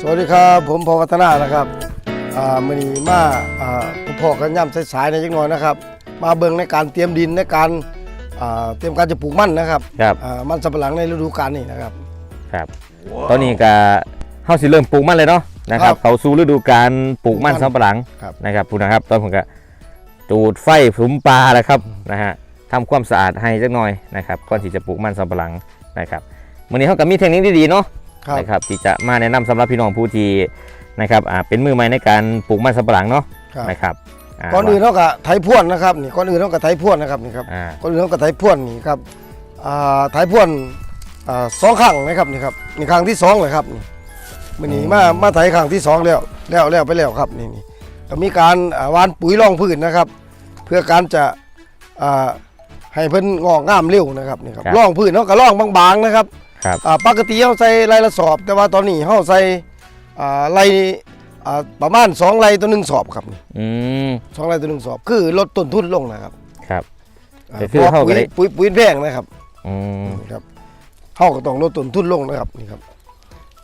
สวัสดีครับ ผมพอวัฒนานะครับอ่ามือนี้มาอ่าพอๆกันย่ำสายๆในจักหน่อยนะครับ มาเบิ่งในการเตรียมดินในการอ่าเตรียมการจะปลูกมันนะครับครับอ่ามันสำปะหลังในฤดูกาลนี้นะครับครับ ตอนนี้ก็เฮาสิเริ่มปลูกมันเลยเนาะนะครัครับบเข้าสู่ฤดูการปลูกมันปลูกมันสำปะหลังครับนะครับพูดนะครับ ตอนผมก็จูดไฟผุมปลาแล้วครับนะฮะทำความสะอาดให้จักหน่อยนะครับก่อนที่จะปลูกมันสำปะหลังนะครับวันนี้เขาก็มีเทคนิคดีๆเนาะ ครับ นะครับที่จะมาแนะนำสำหรับพี่น้องผู้ที่นะครับอ่าเป็นมือใหม่ในการปลูกมันสำปะหลังเนาะครับนะครับาก่อนอื่นเขาก็ไถพ่วนนะครับนี่ก่อนอื่นเขาก็ไถพ่วนนะครับนี่ครับอ่าก่อนอื่นเขาก็ไถพ่วนนี่ครับอ่าไถพ่วนอ่าสองครั้งนะครับนี่ครับนี่ครั้งที่สองเลยครับนี่มือนี้มามาไถครั้งที่สองแล้วแล้วแล้วไปแล้วครับนี่นี่ก็มีการอ่าหวานปุ๋ยรองพืชนะครับ เพื่อการจะอ่าให้เพิ่นงอกงามเร็วนะครับนี่ครับรองพืชเขาก็รองบางๆนะครับ ครับ อ่าปกติเขาใส่ไรละสอบ แต่ว่าตอนนี้เขาใส่อ่าไรอ่าประมาณสองไรตัวหนึ่งสอบครับนี่อืมสองไรตัวหนึ่งสอบ คือลดต้นทุนลงนะครับครับ อ่าก็คือพระเขาก็ปุ๋ยได้ ปุ๋ยปุ๋ยแพงนะครับ อืมนี่ครับเขาก็ต้องลดต้นทุนลงนะครับนี่ครับ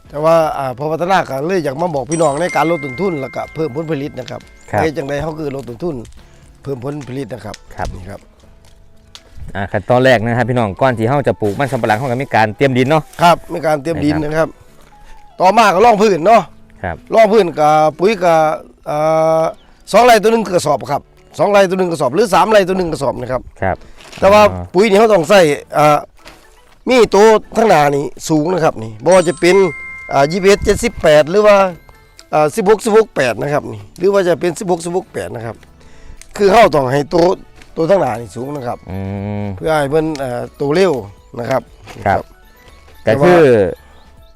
แต่ว่าอ่าพอพัฒนาการเลยอยากมาบอกพี่น้องในการลดต้นทุนแล้วก็เพิ่มผลผลิตนะครับครับ เฮ็ดจังไดเขาคือลดต้นทุน เพิ่มผลผลิตนะครับครับ นี่ครับ อ่าขั้นตอนแรกนะครับพี่น้องก่อนที่เขาจะปลูกมันสำปะหลังเขาก็มีการเตรียมดินเนาะ ครับมีการเตรียมดินนะครับนะครับต่อมาก็ร่องพื้นเนาะครับร่องพื้นกับปุ๋ยกับเอ่อสองไรตัวหนึ่งกระสอบครับสองไรตัวหนึ่งกระสอบหรือสามไรตัวหนึ่งกระสอบนะครับครับ แต่ว่าอ๋อปุ๋ยนี่เขาต้องใส่อ่ามีตัวทั้งหน้านี่สูงนะครับนี่บ่ว่าจะเป็นอ่ายี่สิบเอ็ดเจ็ดสิบแปดหรือว่าอ่าสิบหกสิบหกแปดนะครับนี่หรือว่าจะเป็นสิบหกสิบหกแปดนะครับ คือเขาต้องให้ตัว ตัวทั้งหน้านี่สูงนะครับ อืมเพื่อให้เพิ่นเอ่อโตเร็วนะครับ ครับ แต่ก็ว่าคือ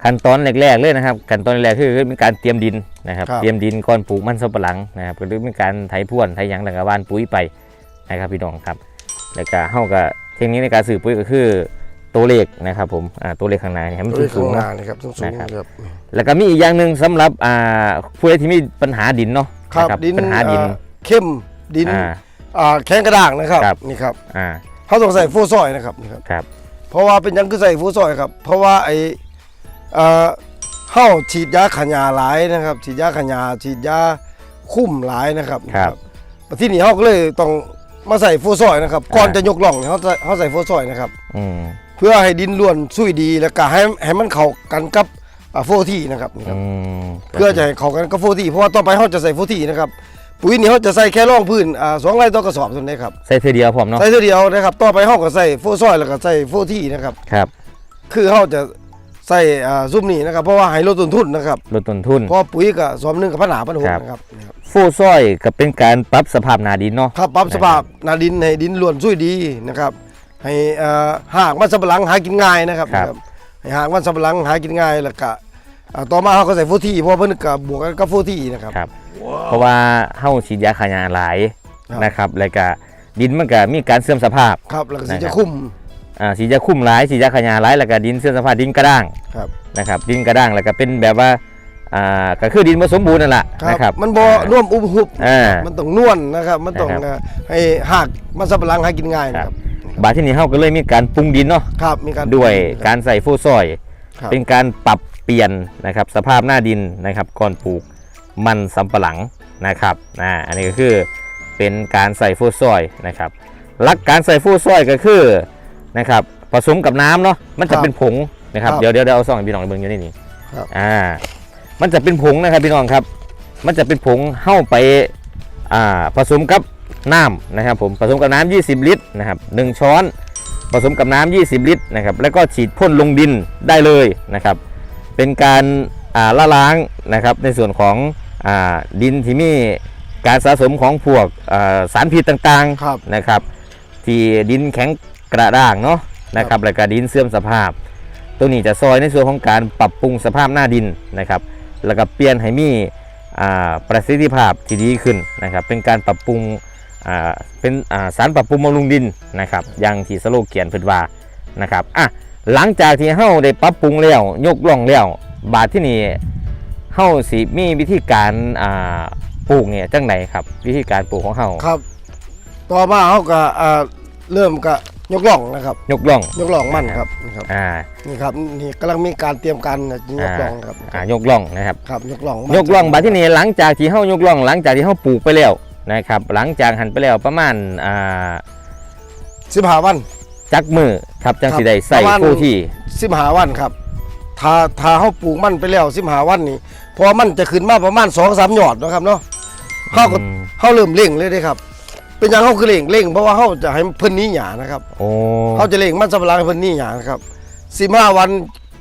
ขั้นตอนแรกๆเลยนะครับขั้นตอนแรกคือมีการเตรียมดินนะครับ ครับ เตรียมดินก่อนปลูกมันสำปะหลังนะครับก็คือมีการไถพ่วนไถหยังแล้วก็หว่านปุ๋ยไปนะครับพี่น้องครับ แล้วก็เฮาก็เทคนิคในการสืบปุ๋ยก็คือตัวเลขนะครับผมอ่าตัวเลขข้างในเนี่ยให้มันตัวสูข้างงหๆน้าเนาะนี่ครับสูงๆนะครับนะครับ แล้วก็มีอีกอย่างหนึ่งสำหรับอ่าผู้ใดที่มีปัญหาดินเนาะครับนะดินปัญหาดิน เอ่อเข้มดินอ่า อ่าแข็งกระด้างนะครับครับ นี่ครับอ่า เขาต้องใส่ฟูซอยนะครับนี่ครับ ครับ เพราะว่าเป็นหยังคือใส่ฟูซอยครับ เพราะว่าไอเอ่อเฮาฉีดยาขยาหลายนะครับ ฉีดยาขยาฉีดยาคุ้มหลายนะครับครับนะที่นี่เฮาก็เลยต้องมาใส่ฟูซอยนะครับก่อนจะยกล่องเนี่ยเขาใส่เขาใส่ฟูซอยนะครับ อืมเพื่อให้ดินล้วนซุยดีแล้วก็ให้ให้มันเข้ากันกับอ่าโฟที่นะครับนี่คอืรับ มเพื่อจะให้เข้ากันกับโฟที่เพราะว่าต่อไปเขาจะใส่โฟที่นะครับ ปุ๋ยนี่เขาจะใส่แค่ร่องพื้นอ่าสองไร่ต่อกระสอบเท่านั้นครับใส่เทอเดียวพร้อมเนาะใส่เท่าเดียวนะครับต่อไปเขาก็ใส่โฟซอยแล้วก็ใส่โฟที่นะครับครับคือเขาจะใส่อ่าซุ้มนี่นะครับเพราะว่าให้ลดต้นทุนนะครับลดต้นทุน เพราะปุ๋ยกับสอมหนึ่งกับพันหาพันหกครับ นะครับนะครับฟูซอยก็เป็นการปรับสภาพนาดินเนาะถ้าปรับสภาพนาดินให้ดินล้วนซุยดีนะครับให้อ่าหากมันสำปะหลังหากินง่ายนะครับครับ นะครับให้หากมันสำปะหลังหากินง่ายแล้วก็อ่าต่อมาเขาก็ใส่โฟที่เพราะว่าเพิ่นกับบวกกันกับโฟที่นะครับ ครับ เพราะว่าเฮาฉีดยาขยะหลายครับนะครับแล้วก็ดินมันก็มีการเสื่อมสภาพครับแล้วก็สีนะครับจะคุ้มอ่าฉีดยาคุ้มหลายฉีดยาขยะหลายแล้วก็ดินเสื่อมสภาพดินกระด้างครับนะครับดินกระด้างแล้วก็เป็นแบบว่าอ่าก็คือดินบ่สมบูรณ์นั่นแหละครับนะครับมันบ่น่วมอุบหุบอ่ามันต้องนวลนะครับมันต้องนะครับอ่าให้หากมันสำปะหลังหากินง่ายนะครับบาดที่นี้เฮาก็เลยมีการปรุงดินเนาะครับมีการด้วยการใส่ฟูซอยครับเป็นการปรับเปลี่ยนนะครับสภาพหน้าดินนะครับก่อนปลูก มันสำปะหลังนะครับอ่าอันนี้ก็คือเป็นการใส่ฟูซอยนะครับหลักการใส่ฟูซอยก็คือนะครับผสมกับน้ำเนาะมันจะเป็นผงนะครับเดี๋ยวเดี๋ยวเดี๋ยวเอาซองให้พี่น้องเบิ่งอยู่นี่นี่ครับอ่ามันจะเป็นผงนะครับพี่น้องครับ มันจะเป็นผงเข้าไปอ่าผสมกับน้ำนะครับผมผสมกับน้ำ20 ลิตรนะครับหนึ่งช้อน ผสมกับน้ำ20 ลิตรนะครับแล้วก็ฉีดพ่นลงดินได้เลยนะครับ เป็นการอ่าละล้างนะครับในส่วนของอ่า ดินที่มีการสะสมของพวกอ่าสารพิษต่างครับๆนะครับ ที่ดินแข็งกระด้างเนาะนะครับแล้วก็ดินเสื่อมสภาพ ตัวนี้จะซอยในส่วนของการปรับปรุงสภาพหน้าดินนะครับ แล้วก็เปลี่ยนให้มีอ่าประสิทธิภาพที่ดีขึ้นนะครับ เป็นการปรับปรุงอ่าเป็นอ่าสารปรับปรุงบำรุงดินนะครับอย่างที่สโลเกียนเพิ่นว่านะครับอะหลังจากที่เฮาได้ปรับปรุงแล้วยกล่องแล้วบาดที่นี่ เฮาสิมีวิธีการอ่าปลูกเนี่ยจังไหนครับ วิธีการปลูกของเฮาครับ ต่อมาเขาก็อ่าเริ่มก็ยกล่องนะครับ ยกล่องยกล่องมันครับนี่ครับอ่านี่ครับนี่กำลังมีการเตรียมการยกล่องครับอ่ายกล่องนะครับครับยกล่องมันยกล่องบัดที่นี่หลังจากที่เฮายกล่อง หลังจากที่เฮาปลูกไปแล้วนะครับ หลังจากหันไปแล้วประมาณอ่าสิบห้าวันจักมือครับจังครับสิได้ใส่ประมาณผู้ที่สิบห้าวันครับถ้าถ้าเขาปลูกมันไปแล้วสิบห้าวันนี่ พอมันจะขึ้นมาประมาณสองสามหยอดเนาะครับเนาะเขาก็อืม เขาเริ่มเร่งเลยเด้ครับ เป็นอย่างเขาคือเร่งเร่งเพราะว่าเขาจะให้เพิ่นหนี้หยานะครับโอ้เขาจะเร่งมันสำปะหลังให้เพิ่นหนี้หยานะครับสิบห้าวัน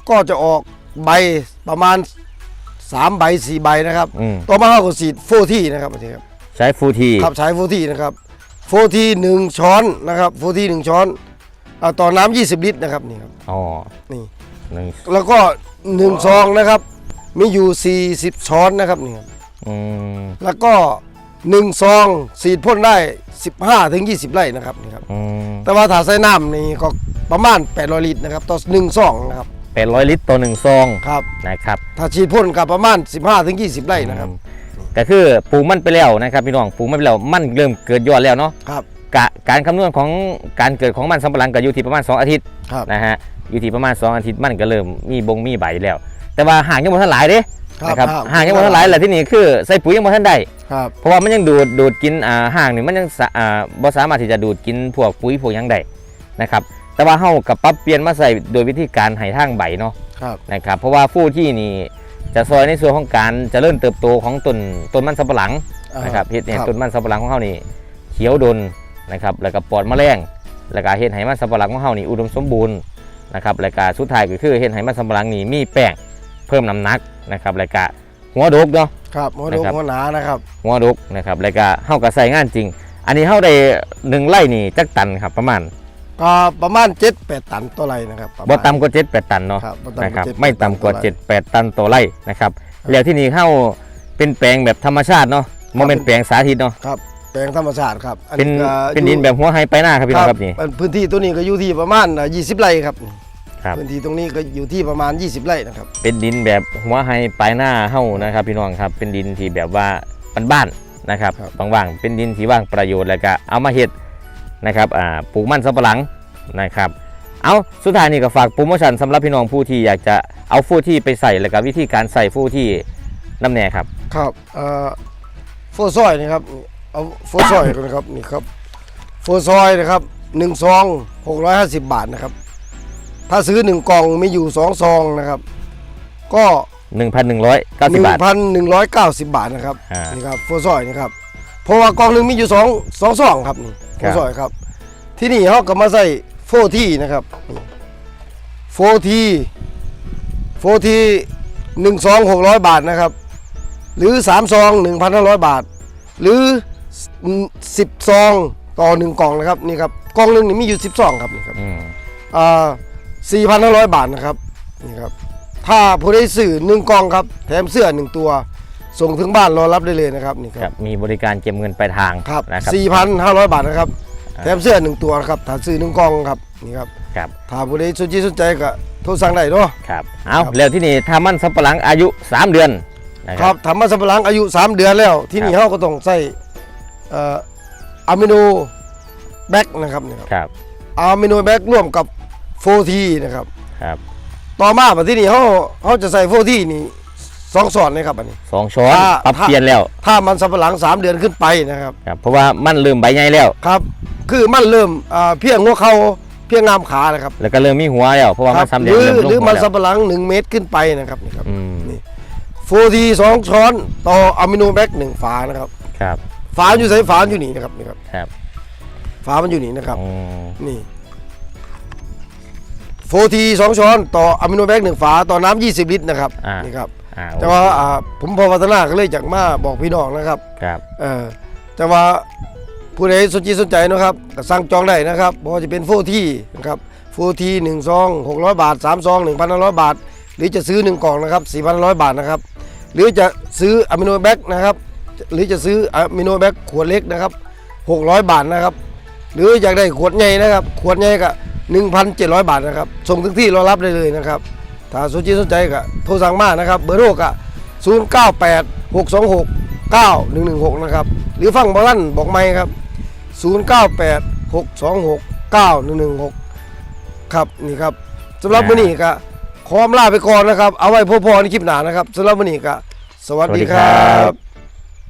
ก็จะออกใบประมาณสามใบสี่ใบนะครับอืมต่อมาเขาก็สีดโฟที่นะครับอันนี้ครับ ใช้ฟูที่ขับใช้โฟที่นะครับโฟที่หนึ่งช้อนนะครับโฟที่หนึ่งช้อนเอาต่อน้ำยี่สิบลิตรนะครับนี่ครับอ๋อนี่หนึ่งแล้วก็หนึ่งซองนะครับ มีอยู่ 40 ช้อนนะครับนี่ครับอืมแล้วก็หนึ่งซองสีดพ่นได้ 15ถึง20 ไร่นะครับนี่ครับ อืมแต่ว่าถ้าใส่น้ำนี่ก็ประมาณ800ลิตรนะครับต่อหนึ่งซองนะครับแปดร้อยลิตรต่อหนึ่งซองครับนะครับถ้าฉีดพ่นกับประมาณ 15ถึง20 ไร่นะครับอืมก็คือปลูกมันไปแล้วนะครับพี่น้องปลูกมันไปแล้วมันเริ่มเกิดยอดแล้วเนาะครับ กะการคำนวณของการเกิดของมันสำปะหลังก็อยู่ที่ประมาณ 2 อาทิตย์ครับ นะฮะอยู่ที่ประมาณ 2 อาทิตย์มันก็เริ่มมีบงมีใบแล้ว แต่ว่าห่างยังบ่ทันหลายเด้นะครับห่างยังบ่ทันหลายแหละที่นี่คือใส่ปุ๋ยยังบ่ทันได้ครับเพราะว่ามันยังดูดดูดกินอ่าห่างนี่มันยังสะอ่าบ่สามารถที่จะดูดกินพวกปุ๋ยพวกหยังได้นะครับแต่ว่าเฮากับปรับเปลี่ยนมาใส่โดยวิธีการให้ทางใบเนาะ ครับ นะครับเพราะว่าฟูที่นี่จะซอยในส่วนของการเจริญเติบโตของต้นต้นมันสำปะหลังอ่านะครับเฮ็ดให้ครับต้นมันสำปะหลังของเฮานี่เขียวดนนะครับแล้วก็ปลอดแมลงแล้วก็เฮ็ดให้มันสำปะหลังของเฮานี่อุดมสมบูรณ์นะครับแล้วก็สุดท้ายก็คือเฮ็ดให้มันสำปะหลังนี่มีแป้ง เพิ่มน้ำหนักนะครับแล้วก็หัวดกเนาะ ครับหัวดกนะครับ หัวหนานะครับหัวดกนะครับแล้วก็เฮาก็ใส่งานจริง อันนี้เฮาได้หนึ่งไร่นี่จักตันครับประมาณก็ประมาณ7-8ตันต่อไร่นะครับประมาณ บ่ต่ำกว่า7 8ตันเนาะครับบ่ต่ำนะครับ7-8ไม่ต่ำกว่า ตัน7 8 ตันต่อไร่นะครับแล้วที่นี่เฮาเป็นแปลงแบบธรรมชาติเนาะบ่แม่นแปลงสาธิตเนาะครับ แปลงธรรมชาติครับอัเป็นก็เป็นอยู่ดินแบบหัวไฮไปหน้าครับพี่น้องครับนี่พื้นที่ตัวนี้ก็อยู่ที่ประมาณอ่า20ไร่ครับ ครับ พื้นที่ตรงนี้ก็อยู่ที่ประมาณ 20 ไร่นะครับเป็นดินแบบหัวไฮปลายหน้าเฮ้านะครับ พี่น้องครับ เป็นดินที่แบบว่าบ้านๆนะครับว่างๆเป็นดินที่ว่างประโยชน์แล้วก็เอามาเฮ็ดนะครับอ่าปลูกมันสำปะหลังนะครับเอาสุดท้ายนี่ก็ฝากโปรโมชั่นสำหรับพี่น้องผู้ที่อยากจะเอาฟูที่ไปใส่แล้วก็วิธีการใส่ฟูที่น้ำแน่ครับ ครับเอ่อโฟซอยนะครับเอาโฟซอยก่อนนะครับนี่ครับโฟซอยนะครับหนึ่งซอง650 บาทนะครับ ถ้าซื้อหนึ่งกล่องมีอยู่สองซองนะครับ ก็ 1,190 บาท 1,190 บาทนะครับอ่านี่ครับโฟซอยนะครับเพราะว่ากล่องหนึ่งมีอยู่สองสองซองครับนี่โฟครับ ซอยครับ ที่นี่เขาก็มาใส่โฟที่นะครับนี่โฟทีโฟทีหนึ่งซองหกร้อยบาทนะครับ หรือสามซองหนึ่งพันห้าร้อยบาท หรือสิบซองต่อหนึ่งกล่องนะครับนี่ครับกล่องหนึ่งนี่มีอยู่สิบซองครับนี่ครับ อืม อ่า สี่พันห้าร้อยบาทนะครับนี่ครับถ้าผู้ได้สื่อหนึ่งกล่องครับ แถมเสื้อหนึ่งตัว ส่งถึงบ้านรอรับได้เลยนะครับนี่คครัรับบมีบริการเก็บเงินปลายทางครับนะครับสี่พันห้าร้อยบาทนะครับ อ่า แถมเสื้อหนึ่งตัวนะครับถ้าซื้อหนึ่งกล่องครับนี่ครับครับถ้าผู้ใดสนใจสนใจก็โทรสั่งได้เนาะ ครับเอาครับ แล้วที่นี่ทามันสำปะหลังอายุ 3 เดือนนะคครัรับ บทำมาสับปะหลังอายุ 3 เดือนแล้ว ที่นี่ครับเขาก็ต้องใส่เอ่ออะมิโนแบคนะครับนี่ครับ ครับอะมิโนแบคร่วมกับ โฟทีนะครับ ครับ ต่อมาบัดที่นี่เขาเขาจะใส่โฟทีนี่สองสอนนะครับอันนี้ สองช้อนถ้าปรับถ้าเปลี่ยนแล้วถ้ามันสับปะหลัง3เดือนขึ้นไปนะครับ ครับ เพราะว่ามันเริ่มใบใหญ่แล้ว ครับ คือมันเริ่มอ่าเพียงหัวเข่าเพียงงามขานะครับแล้วก็เริ่มมีหัวแล้ว เพราะว่าคมัรันซ้ำหเดือนรือเริ่มลงหรือหัวมันแล้วสับปะหลัง1เมตรขึ้นไปนะครับนี่ครับอืมนี่โฟทีสองช้อนต่ออะมิโนแบคหนึ่งฝานะครับ ครับ ฝาอยู่ใส่ฝาอยู่นี่นะครับนี่ครับ ครับฝามันอยู่นี่นะครับ อืมนี่ โฟทีสองช้อนต่ออะมิโนแบคหนึ่งฝาต่อน้ำยี่สิบลิตรนะครับอ่านี่ครับอ่าแต่ว่าอ่าผมพอพัฒนาก็เลยจากมาบอกพี่น้องนะครับครับเออแต่ว่าผู้ใดสนใจสนใจนะครับก็สั่งจองได้นะครับเพราะว่าจะเป็นโฟทีนะครับโฟทีหนึ่งซองหกร้อยบาทสามซองหนึ่งพันห้าร้อยบาท หรือจะซื้อหนึ่งกล่องนะครับสี่พันร้อยบาทนะครับ หรือจะซื้ออะมิโนแบคนะครับ หรือจะซื้ออะมิโนแบคขวดเล็กนะครับหกร้อยบาทนะครับ หรืออยากได้ขวดใหญ่นะครับ ขวดใหญ่ก็ หนึ่งพันเจ็ดร้อยบาทนะครับ ส่งถึงที่รอรับได้เลยนะครับ ถ้าสนใจสนใจก็โทรสั่งมานะครับ เบอร์โทรก็ศูนย์เก้าแปดหกสองหกเก้าหนึ่งหนึ่งหกนะครับ หรือฟังบอลันบอกไม่ครับศูนย์เก้าแปดหกสองหก9116 ครับนี่ครับสำหรับมื้อนี้ก็ขออำลาไปก่อนนะครับ เอาไว้พบพอในคลิปหน้านะครับสำหรับมื้อนี้ก็สวัสดีครับ